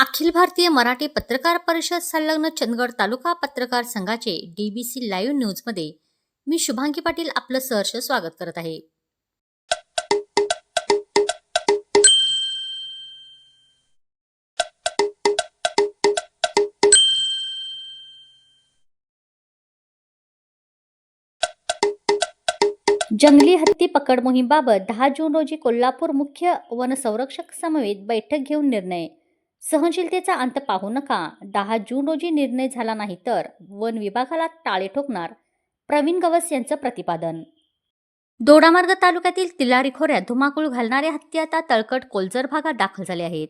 अखिल भारतीय मराठी पत्रकार परिषद संलग्न चंदगड तालुका पत्रकार संघाचे डीबीसी लाईव्ह न्यूजमध्ये मी शुभांगी पाटील आपलं सहर्ष स्वागत करत आहे. जंगली हत्ती पकड मोहीमबाबत दहा जून रोजी कोल्हापूर मुख्य वनसंरक्षक समवेत बैठक घेऊन निर्णय सहनशीलतेचा अंत पाहू नका. दहा जून रोजी निर्णय झाला नाही तर वन विभागाला टाळे ठोकणार प्रवीण गवस यांचं प्रतिपादन. दोडामार्ग तालुक्यातील तिलारी खोऱ्यात धुमाकूळ घालणारे हत्ती आता तळकट कोलजर भागात दाखल झाले आहेत.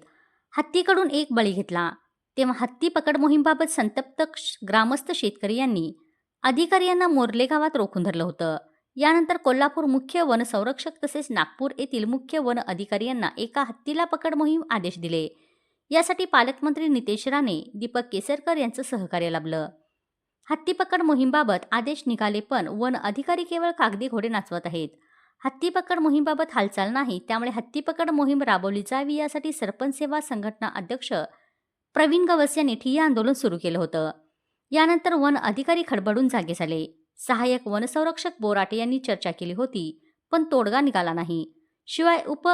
हत्तीकडून एक बळी घेतला. तेव्हा हत्ती पकड मोहीमबाबत संतप्त ग्रामस्थ शेतकरी यांनी अधिकारी यांना मोर्ले गावात रोखून धरलं होतं. यानंतर कोल्हापूर मुख्य वनसंरक्षक तसेच नागपूर येथील मुख्य वन अधिकारी यांना एका हत्तीला पकड मोहीम आदेश दिले. यासाठी पालकमंत्री नितेश राणे दीपक केसरकर यांचं सहकार्य लाभलं. हत्ती पकड मोहीमबाबत आदेश निघाले पण वन अधिकारी केवळ कागदी घोडे नाचवत आहेत. हत्ती पकड मोहीमबाबत हालचाल नाही त्यामुळे हत्ती पकड मोहीम राबवली जावी यासाठी सरपंच सेवा संघटना अध्यक्ष प्रवीण गवस यांनी ठिय्या आंदोलन सुरू केलं होतं. यानंतर वन अधिकारी खडबडून जागे झाले. सहाय्यक वनसंरक्षक बोराटे यांनी चर्चा केली होती पण तोडगा निघाला नाही. शिवाय उप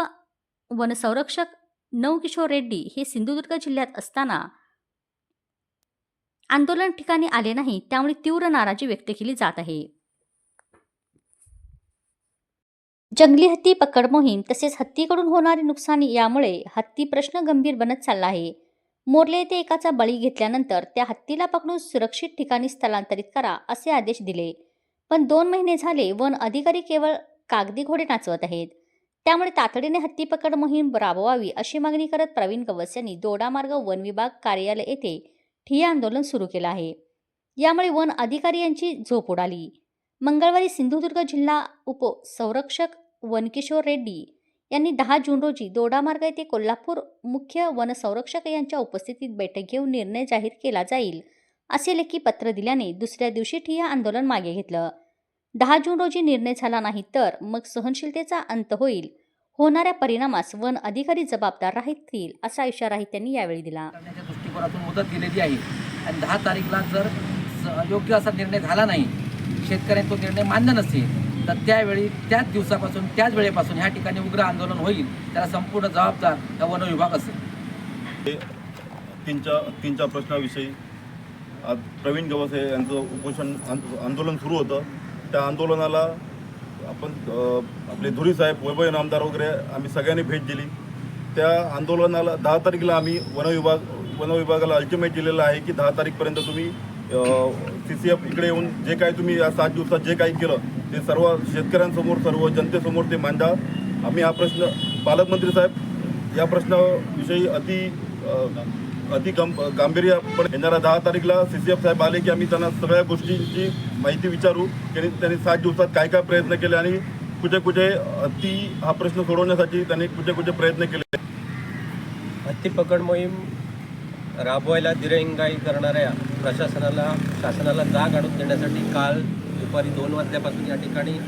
वनसंरक्षक नवकिशोर रेड्डी हे सिंधुदुर्ग जिल्ह्यात असताना आंदोलन ठिकाणी आले नाही त्यामुळे तीव्र नाराजी व्यक्त केली जात आहे. जंगली हत्ती पकड मोहीम तसेच हत्तीकडून होणारे नुकसानी यामुळे हत्ती प्रश्न गंभीर बनत चालला आहे. मोरले येथे एकाचा बळी घेतल्यानंतर त्या हत्तीला पकडून सुरक्षित ठिकाणी स्थलांतरित करा असे आदेश दिले. पण दोन महिने झाले वन अधिकारी केवळ कागदी घोडे नाचवत आहेत. त्यामुळे तातडीने हत्ती पकड मोहीम राबवावी अशी मागणी करत प्रवीण गवस यांनी दोडामार्ग वन विभाग कार्यालय येथे ठिय्या आंदोलन सुरू केलं आहे. यामुळे वन अधिकारी यांची झोप उडाली. मंगळवारी सिंधुदुर्ग जिल्हा उप संरक्षक वनकिशोर रेड्डी यांनी दहा जून रोजी दोडामार्ग येथे कोल्हापूर मुख्य वनसंरक्षक यांच्या उपस्थितीत बैठक घेऊन निर्णय जाहीर केला जाईल असे लेखी पत्र दिल्याने दुसऱ्या दिवशी ठिय्या आंदोलन मागे घेतलं. दहा जून रोजी निर्णय झाला नाही तर मग सहनशीलतेचा अंत होईल होणाऱ्या परिणामास वन अधिकारी जबाबदार राहतील असा इशाराही त्यांनी यावेळी दिला. दृष्टिकोनातून मुदत दिलेली आहे. आणि दहा तारीखला जर स- योग्य असा निर्णय झाला नाही शेतकऱ्यांनी तो निर्णय मान्य नसेल तर त्यावेळी त्याच दिवसापासून त्याच वेळेपासून ह्या ठिकाणी उग्र आंदोलन होईल त्याला संपूर्ण जबाबदार हा वन विभाग असेल. तीनच्या तीनच्या प्रश्नाविषयी आज प्रवीण गवसे यांचं उपोषण आंद- आंदोलन सुरू होतं. त्या आंदोलनाला आपण आपले धुरी साहेब वैभव नामदार वगैरे आम्ही सगळ्यांनी भेट दिली. त्या आंदोलनाला दहा तारखेला आम्ही वनविभाग वनविभागाला अल्टिमेट दिलेलं आहे की दहा तारीखपर्यंत तुम्ही सी सी एफ इकडे येऊन जे काही तुम्ही या सात दिवसात जे काही केलं ते सर्व शेतकऱ्यांसमोर सर्व जनतेसमोर ते मांडा. आम्ही हा प्रश्न पालकमंत्री साहेब या प्रश्नाविषयी अति अति गं गांभीर्य पण येणाऱ्या दहा तारीखला सी सी एफ साहेब आले की आम्ही त्यांना सगळ्या गोष्टींची माहिती विचारू. त्यांनी त्यांनी सात दिवसात काय काय प्रयत्न केले आणि कुठे कुठे अति हा प्रश्न सोडवण्यासाठी त्यांनी कुठे कुठे प्रयत्न केले. हत्ती पकड मोहीम राबवायला दिरंगाई करणाऱ्या प्रशासनाला शासनाला जाग आणून देण्यासाठी काल दुपारी दोन वाजल्यापासून या ठिकाणी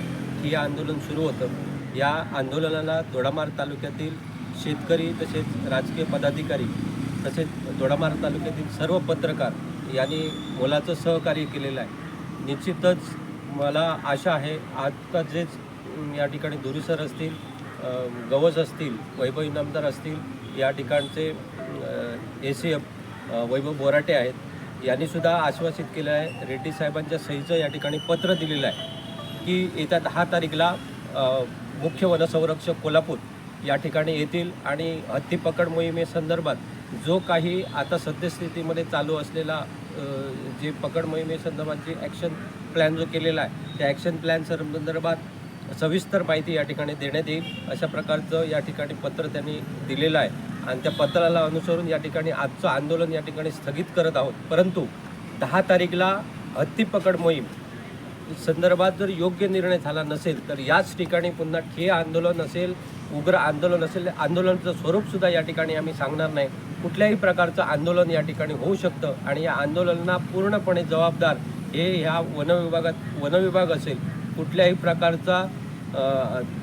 ठिय्या आंदोलन सुरू होतं. या आंदोलनाला दोडामार तालुक्यातील शेतकरी तसेच राजकीय पदाधिकारी तसेच दोडामार तालुक्यातील सर्व पत्रकार यांनी मोलाचं सहकार्य केलेलं आहे. निश्चितच मला आशा आहे आता जेच या ठिकाणी धुरीसर असतील अं, गवस असतील वैभव इनामदार असतील या ठिकाणचे A C F Vaibhav Borate आहेत यांनीसुद्धा आश्वासित केलं आहे रेड्डी साहेबांच्या सहीचं या ठिकाणी पत्र दिलेलं आहे की येत्या दहा तारीखला मुख्य वनसंरक्षक कोल्हापूर या ठिकाणी येतील आणि हत्तीपकड मोहिमेसंदर्भात जो काही आता सद्यस्थितीमध्ये चालू असलेला जे पकड मोहिमेसंदर्भात जे ॲक्शन प्लॅन जो केलेला आहे त्या ॲक्शन प्लॅन संदर्भात सविस्तर माहिती या ठिकाणी देण्यात येईल. अशा प्रकारचं या ठिकाणी पत्र त्यांनी दिलेलं आहे. आणि त्या पत्राला अनुसरून या ठिकाणी आजचं आंदोलन या ठिकाणी स्थगित करत आहोत. परंतु दहा तारीखला हत्तीपकड मोहीम संदर्भात जर योग्य निर्णय झाला नसेल तर याच ठिकाणी पुन्हा ठे आंदोलन असेल उग्र आंदोलन असेल आंदोलनाचं स्वरूपसुद्धा या ठिकाणी आम्ही सांगणार नाही. कुठल्याही प्रकारचं आंदोलन या ठिकाणी होऊ शकतं आणि या आंदोलनाला पूर्णपणे जबाबदार हे ह्या वनविभागात वनविभाग असेल कुठल्याही प्रकारचा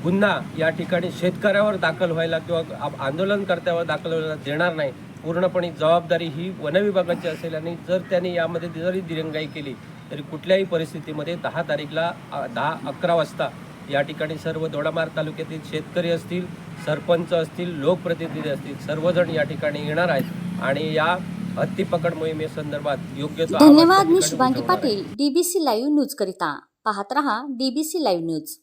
गुन्हा या ठिकाणी शेतकऱ्यावर दाखल व्हायला किंवा आंदोलनकर्त्यावर दाखल व्हायला देणार नाही. पूर्णपणे जबाबदारी ही वनविभागाची असेल आणि जर त्यांनी यामध्ये जरी दिरंगाई केली तरी कुठल्याही परिस्थितीमध्ये दहा तारीखला दहा अकरा वाजता या ठिकाणी सर्व दोडामार्ग तालुक्यातील शेतकरी असतील सरपंच असतील लोकप्रतिनिधी असतील सर्वजण या ठिकाणी येणार आहेत आणि या हत्ती पकड मोहिमेसंदर्भात योग्य धन्यवाद मी Shubhangi. Patil DBC live news करिता पाहत रहा डीबीसी लाईव्ह न्यूज